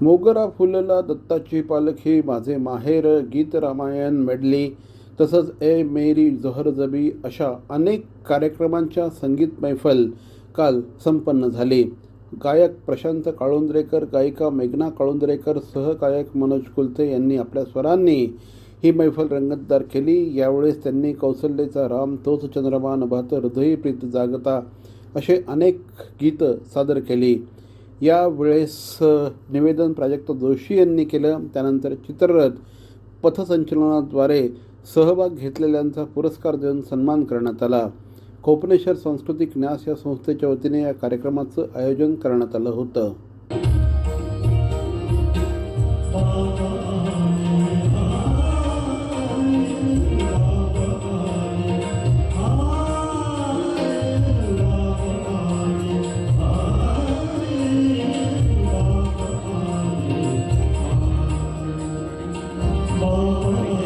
मोगरा फुलला दत्ताची पालखी माझे माहेर गीत रामायण मेडली तसंच ए मेरी जोहर जबी अशा अनेक कार्यक्रमांच्या संगीत मैफल काल संपन्न झाली. गायक प्रशांत काळुंद्रेकर गायिका मेघना काळुंद्रेकर सहगायक मनोज कुलते यांनी आपल्या स्वरांनी ही मैफल रंगतदार केली. यावेळेस त्यांनी कौशल्याचा राम तोच चंद्रमा नभात हृदयी प्रीत जागता असे अनेक गीतं सादर केली. यावेळेस निवेदन प्राजक्त जोशी यांनी केलं. त्यानंतर चित्ररथ पथसंचलनाद्वारे सहभाग घेतलेल्यांचा पुरस्कार देऊन सन्मान करण्यात आला. कोपनेश्वर सांस्कृतिक न्यास या संस्थेच्या वतीने या कार्यक्रमाचं आयोजन करण्यात आलं होतं. मोरे